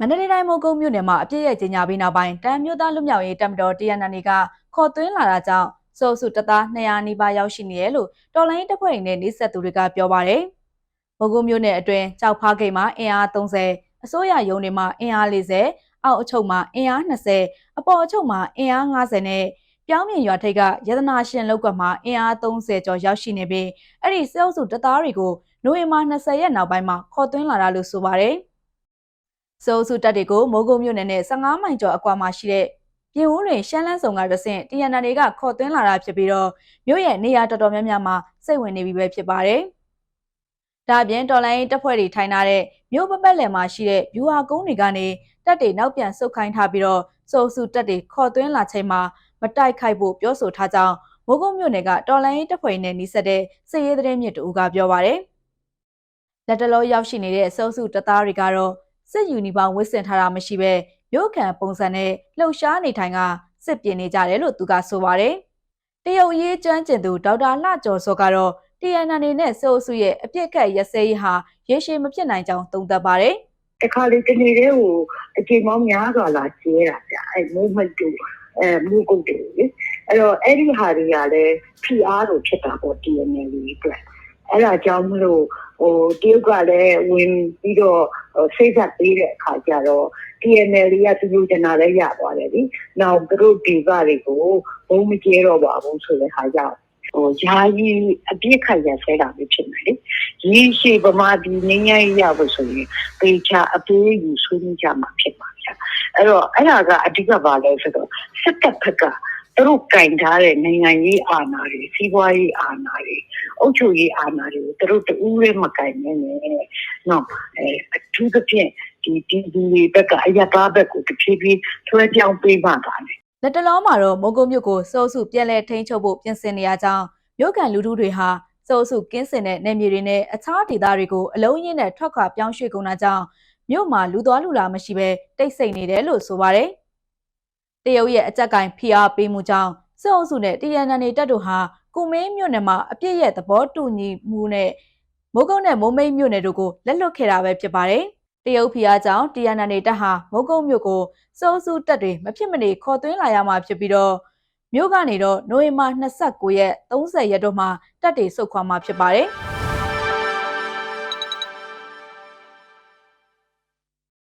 မန္တလေးတိုင်းမိုးကုတ်မြို့နယ်မှာအပြည့်ရဲ့ကြီးညာပြီးနောက်ပိုင်းတန်မြို့သားလူမျိုးရေးတပ်မတော် TNN ကခေါ်သွင်းလာတာကြောင့်စိုးစုတပ်သား200နီးပါးရောက်ရှိနေတယ်လို့တော်လိုင်းတပ်ဖွဲ့တွေနဲ့နှိစက်သူတွေကပြောပါတယ်။မိုးကုတ်မြို့နယ်အတွင်းကြောက်ဖားဂိတ်မှာအင်အား30အစိုးရရုံးတွေမှာအင်အား40အောက်အချုပ်မှာအင်အား20အပေါ်အချုပ်မှာအင်အား50နဲ့ပြောင်းမြင်ရွာထိပ်ကရတနာရှင်လောက်ကွက်မှာအင်အား30ကျော်ရောက်ရှိနေပြီးအဲ့ဒီစေအုပ်စုတပ်သားတွေကိုနိုဝင်ဘာ20ရက်နောက်ပိုင်းမှာခေါ်သွင်းလာတာလို့ဆိုပါတယ်။ စိုးစုတပ်တွေကိုမိုးကုတ်မြို့နယ်နဲ့15မိုင်ကျော်အကွာမှာရှိတဲ့ပြင်ဦးတွင်ရှမ်းလန်းဆောင်ကတဆင့် TNN တွေကခေါ်သွင်းလာတာဖြစ်ပြီးတော့မြို့ရဲ့နေရာတော်တော်များများမှာစိတ်ဝင်နေပြီပဲဖြစ်ပါတယ်။ဒါအပြင်တော်လိုင်းတပ်ဖွဲ့တွေထိုင်ထားတဲ့မြို့ပပတ်လည်မှာရှိတဲ့ဗျူဟာကုန်းတွေကနေတပ်တွေနောက်ပြန်ဆုတ်ခိုင်းထားပြီးတော့စိုးစုတပ်တွေခေါ်သွင်းလာချိန်မှာမတိုက်ခိုက်ဖို့ပြောဆိုထားကြောင်းမိုးကုတ်မြို့နယ်ကတော်လိုင်းတပ်ဖွဲ့နဲ့နှိစက်တဲ့စစ်ရေးသတင်းမြစ်တူကပြောပါတယ်။လက်တလောရောက်ရှိနေတဲ့စိုးစုတပ်သားတွေကတော့ စစ်ယူနီဖောင်းဝတ်ဆင်ထားတာမရှိဘဲမြို့ခံပုံစံနဲ့လှုပ်ရှားနေထိုင်ကစစ်ပြင်နေကြတယ်လို့သူကဆိုပါတယ်။တရုတ်ရေးကျွမ်းကျင်သူဒေါက်တာလှကျော်စောကတော့ TNN နဲ့စိုးစုရဲ့အပြစ်ခတ်ရစဲရေးဟာရေရှည်မဖြစ်နိုင်ကြောင်းသုံးသပ်ပါတယ်။တခါလေတနေ့တည်းကိုအချိန်မောင်းများစွာလာကျဲတာဗျအဲ movement တူအဲမူကုတ်တယ်လေအဲ့တော့အဲ့ဒီဟာတွေကလည်း PR လို့ဖြစ်တာပေါ့ TNL လေးအတွက် အဲ့ဒါကြောင့်မလို့ဟိုတရုတ်ကလည်းဝင်ပြီးတော့စိတ်ဆက်ပေးတဲ့အခါကျတော့ TNL ကသူလူကျင်တာလည်းရသွားတယ်လी။နောက်သူတို့ဒီကတွေကိုဘုံမကျဲတော့ပါဘူးဆိုတဲ့ဟာကြောင့်ဟိုယာယီအပြစ်ခတ်ရဆဲတာပဲဖြစ်မယ်လေ။ရင်းရှိဗမာပြည်ငင်းငယ်ရဖို့ဆိုရင်ပေချာအပေးယူဆွေးနွေးကြမှာဖြစ်ပါဗျာ။အဲ့တော့အဲ့ဒါကအဓိကပါလဲဆိုတော့စစ်တပ်ဖက်ကသူတို့ကင်ထားတဲ့နိုင်ငံရေးအာဏာတွေစီးပွားရေးအာဏာတွေ အုပ်ချုပ်ရေးအာဏာတွေကိုသူတို့တူးလေးမကင်နေနဲ့နော်အဲအထူးသဖြင့်ဒီဒီဒီဘက်ကအရပါဘက်ကိုတဖြည်းဖြည်းထွဲပြောင်းပေးမှပါလေလက်တလောမှာတော့မိုးကုတ်မြို့ကိုစိုးစုပြန်လဲထိန်းချုပ်ဖို့ပြင်ဆင်နေရကြောင်းမြို့ကန်လူထုတွေဟာစိုးစုကင်းစင်တဲ့နယ်မြေတွေနဲ့အခြားဒေသတွေကိုအလုံးရင်းနဲ့ထွက်ခွာပြောင်းရွှေ့ကုန်တာကြောင့်မြို့မှာလူသွားလူလာမရှိဘဲတိတ်ဆိတ်နေတယ်လို့ဆိုပါတယ်။တရုတ်ရဲ့အကြက်ကင်ဖိအားပေးမှုကြောင့်စစ်အုပ်စုနဲ့ TNN တပ်တို့ဟာ ကုမင်းမြို့နယ်မှာအပြစ်ရဲ့သဘောတူညီမှုနဲ့မိုးကုတ်နဲ့မိုးမိတ်မြို့နယ်တို့ကိုလက်လွတ်ခဲ့တာပဲဖြစ်ပါတယ်။တရုတ်ဖိအားကြောင့် TNN တပ်ဟာမိုးကုတ်မြို့ကိုစိုးစုတပ်တွေမဖြစ်မနေခေါ်သွင်းလာရမှာဖြစ်ပြီးတော့မြို့ကနေတော့နိုဝင်ဘာ29ရက်30ရက်တို့မှာတပ်တွေဆုတ်ခွာမှာဖြစ်ပါတယ်။